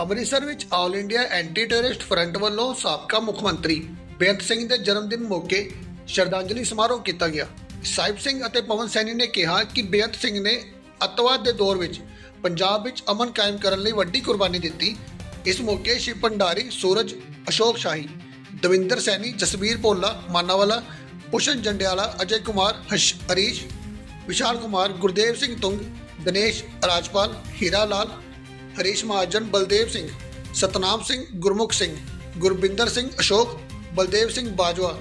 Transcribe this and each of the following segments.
ਅੰਮ੍ਰਿਤਸਰ ਵਿੱਚ all India anti terrorist front ਵੱਲੋਂ ਸਾਬਕਾ ਮੁੱਖ ਮੰਤਰੀ ਬੇਅੰਤ ਸਿੰਘ ਦੇ ਜਨਮ ਦਿਨ ਮੌਕੇ ਸ਼ਰਧਾਂਜਲੀ ਸਮਾਰੋਹ ਕੀਤਾ ਗਿਆ। ਸਾਹਿਬ ਸਿੰਘ ਅਤੇ ਪਵਨ ਸੈਣੀ ਨੇ ਕਿਹਾ ਕਿ ਬੇਅੰਤ ਸਿੰਘ ਨੇ ਅੱਤਵਾਦ ਦੇ ਦੌਰ ਵਿੱਚ ਪੰਜਾਬ ਵਿੱਚ ਅਮਨ ਕਾਇਮ ਕਰਨ ਲਈ ਵੱਡੀ ਕੁਰਬਾਨੀ ਦਿੱਤੀ। ਇਸ ਮੌਕੇ ਸ਼ਿਵ ਭੰਡਾਰੀ ਸੂਰਜ ਅਸ਼ੋਕ ਸ਼ਾਹੀ, ਦਵਿੰਦਰ ਸੈਣੀ, ਜਸਵੀਰ ਭੋਲਾ, ਮਾਨਾਵਾਲਾ ਪੁਸ਼ਨ ਜੰਡਿਆਲਾ, ਅਜੇ ਕੁਮਾਰ ਹਸ਼ ਹਰੀਸ਼ ਵਿਸ਼ਾਲ ਕੁਮਾਰ, ਗੁਰਦੇਵ ਸਿੰਘ ਤੁੰਗ, ਦਿਨੇਸ਼ ਰਾਜਪਾਲ, ਹੀਰਾ ਲਾਲ ਹਰੀਸ਼ ਮਹਾਜਨ ਬਲਦੇਵ ਸਿੰਘ ਸਤਨਾਮ ਸਿੰਘ ਗੁਰਮੁਖ ਸਿੰਘ ਗੁਰਬਿੰਦਰ ਸਿੰਘ ਅਸ਼ੋਕ ਬਲਦੇਵ ਸਿੰਘ ਬਾਜਵਾ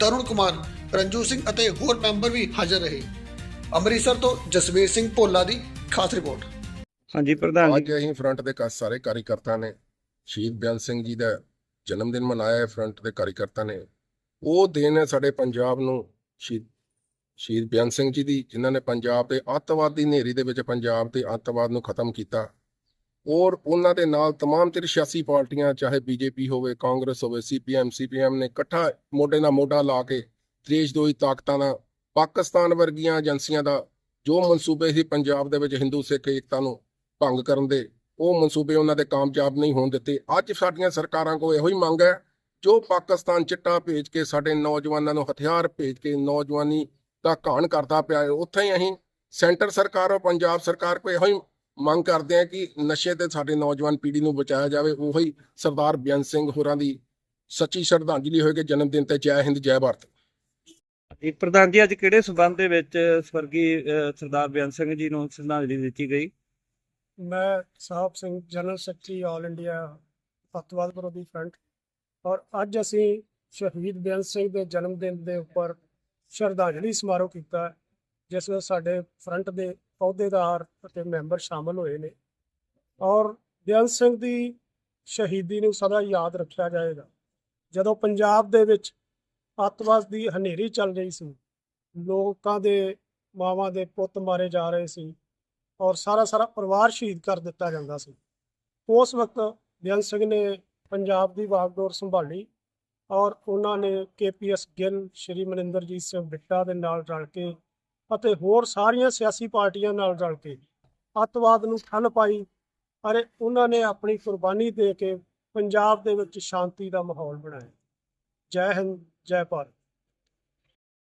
ਤਰੁਣ ਕੁਮਾਰ ਰੰਜੂ ਸਿੰਘ ਅਤੇ ਹੋਰ ਮੈਂਬਰ ਵੀ ਹਾਜ਼ਰ ਰਹੇ। ਅੰਮ੍ਰਿਤਸਰ ਤੋਂ ਜਸਵੀਰ ਸਿੰਘ ਭੋਲਾ ਦੀ ਖਾਸ ਰਿਪੋਰਟ। ਹਾਂਜੀ ਪ੍ਰਧਾਨ ਜੀ। ਅੱਜ ਅਸੀਂ ਫਰੰਟ ਦੇ ਕਾ ਸਾਰੇ ਕਾਰੀਕਰਤਾ ਨੇ ਸ਼ਹੀਦ ਬਿਆਨ ਸਿੰਘ ਜੀ ਦਾ ਜਨਮ ਦਿਨ ਮਨਾਇਆ ਹੈ ਫਰੰਟ ਦੇ ਕਾਰੀਕਰਤਾ ਨੇ। ਉਹ ਦਿਨ ਹੈ ਸਾਡੇ ਪੰਜਾਬ ਨੂੰ ਸ਼ਹੀਦ ਸ਼ਹੀਦ ਬਿਆਨ ਸਿੰਘ ਜੀ ਦੀ ਜਿਨ੍ਹਾਂ ਨੇ ਪੰਜਾਬ ਦੇ ਅੱਤਵਾਦੀ ਹਨੇਰੀ ਦੇ ਵਿੱਚ ਪੰਜਾਬ ਤੇ ਅੱਤਵਾਦ ਨੂੰ ਖਤਮ ਕੀਤਾ ਔਰ ਉਹਨਾਂ ਦੇ ਨਾਲ तमाम ਤੇ ਸਿਆਸੀ ਪਾਰਟੀਆਂ ਚਾਹੇ ਬੀਜੇਪੀ ਹੋਵੇ ਕਾਂਗਰਸ ਹੋਵੇ ਸੀਪੀਐਮ ਸੀਪੀਐਮ ਨੇ ਇਕੱਠਾ ਮੋਢੇ ਨਾਲ ਮੋਢਾ ਲਾ ਕੇ ਦੇਸ਼ਦੋਈ ਤਾਕਤਾਂ ਦਾ ਪਾਕਿਸਤਾਨ ਵਰਗੀਆਂ ਏਜੰਸੀਆਂ ਦਾ ਜੋ ਮਨਸੂਬੇ ਸੀ ਪੰਜਾਬ ਦੇ ਵਿੱਚ ਹਿੰਦੂ ਸਿੱਖ ਏਕਤਾ ਨੂੰ ਭੰਗ ਕਰਨ ਦੇ ਉਹ ਮਨਸੂਬੇ ਉਹਨਾਂ ਦੇ ਕਾਮਯਾਬ ਨਹੀਂ ਹੋਣ ਦਿੱਤੇ ਅੱਜ ਸਾਡੀਆਂ ਸਰਕਾਰਾਂ ਕੋਲ ਇਹੋ ਹੀ ਮੰਗ ਹੈ ਜੋ ਪਾਕਿਸਤਾਨ ਚਿੱਟਾ ਭੇਜ ਕੇ ਸਾਡੇ ਨੌਜਵਾਨਾਂ ਨੂੰ ਹਥਿਆਰ ਭੇਜ ਕੇ ਨੌਜਵਾਨੀ ਦਾ ਘਾਣ ਕਰਦਾ ਪਿਆ ਹੈ ਉੱਥੇ ਹੀ ਅਸੀਂ ਸੈਂਟਰ ਸਰਕਾਰ ਔਰ ਪੰਜਾਬ ਸਰਕਾਰ ਕੋਲ ਇਹੋ ਹੀ ਮੰਗ ਕਰਦੇ ਹਾਂ ਕਿ ਨਸ਼ੇ ਤੇ ਸਾਡੇ ਨੌਜਵਾਨ ਪੀੜ੍ਹੀ ਨੂੰ ਬਚਾਇਆ ਜਾਵੇ। ਉਹੀ ਸਰਦਾਰ ਬਿਆਨ ਸਿੰਘ ਹੋਰਾਂ ਦੀ ਸੱਚੀ ਸ਼ਰਧਾਂਜਲੀ ਹੋਏਗੀ। ਜਨਮ ਦਿਨ ਤੇ ਜੈ ਹਿੰਦ ਜੈ ਭਾਰਤ। ਇਹ ਪ੍ਰਧਾਨ ਜੀ ਅੱਜ ਕਿਹੜੇ ਸਬੰਧ ਦੇ ਵਿੱਚ ਸਵਰਗੀ ਸਰਦਾਰ ਬਿਆਨ ਸਿੰਘ ਜੀ ਨੂੰ ਸ਼ਰਧਾਂਜਲੀ ਦਿੱਤੀ ਗਈ? ਮੈਂ Sahib Singh general secretary all India ਅੱਤਵਾਦ ਵਿਰੋਧੀ ਫਰੰਟ। ਔਰ ਅੱਜ ਅਸੀਂ ਸ਼ਹੀਦ ਬੇਅੰਤ ਸਿੰਘ ਦੇ ਜਨਮ ਦਿਨ ਦੇ ਉੱਪਰ ਸ਼ਰਧਾਂਜਲੀ ਸਮਾਰੋਹ ਕੀਤਾ ਜਿਸ ਵਿੱਚ ਸਾਡੇ ਫਰੰਟ ਦੇ ਅਹੁਦੇਦਾਰ ਅਤੇ ਮੈਂਬਰ ਸ਼ਾਮਲ ਹੋਏ ਨੇ। ਔਰ ਬੇਅੰਤ ਸਿੰਘ ਦੀ ਸ਼ਹੀਦੀ ਨੂੰ ਸਦਾ ਯਾਦ ਰੱਖਿਆ ਜਾਏਗਾ। ਜਦੋਂ ਪੰਜਾਬ ਦੇ ਵਿੱਚ ਅੱਤਵਾਦ ਦੀ ਹਨੇਰੀ ਚੱਲ ਰਹੀ ਸੀ, ਲੋਕਾਂ ਦੇ ਮਾਵਾਂ ਦੇ ਪੁੱਤ ਮਾਰੇ ਜਾ ਰਹੇ ਸੀ ਔਰ ਸਾਰਾ ਸਾਰਾ ਪਰਿਵਾਰ ਸ਼ਹੀਦ ਕਰ ਦਿੱਤਾ ਜਾਂਦਾ ਸੀ। ਉਸ ਵਕਤ ਬੇਅੰਤ ਸਿੰਘ ਨੇ ਪੰਜਾਬ ਦੀ ਵਾਗਡੋਰ ਸੰਭਾਲੀ ਔਰ ਉਹਨਾਂ ਨੇ ਕੇਪੀਐਸ ਗਿੱਲ, ਸ਼੍ਰੀ ਮਨਿੰਦਰਜੀਤ ਸਿੰਘ ਬਿੱਟਾ ਦੇ ਨਾਲ ਰਲ ਕੇ ਅਤੇ ਹੋਰ ਸਾਰੀਆਂ ਸਿਆਸੀ ਪਾਰਟੀਆਂ ਨਾਲ ਰਲ ਕੇ ਅੱਤਵਾਦ ਨੂੰ ਠੱਲ ਪਾਈ ਅਤੇ ਉਹਨਾਂ ਨੇ ਆਪਣੀ ਕੁਰਬਾਨੀ ਦੇ ਕੇ ਪੰਜਾਬ ਦੇ ਵਿੱਚ ਸ਼ਾਂਤੀ ਦਾ ਮਾਹੌਲ ਬਣਾਇਆ। ਜੈ ਹਿੰਦ, ਜੈ ਭਾਰਤ।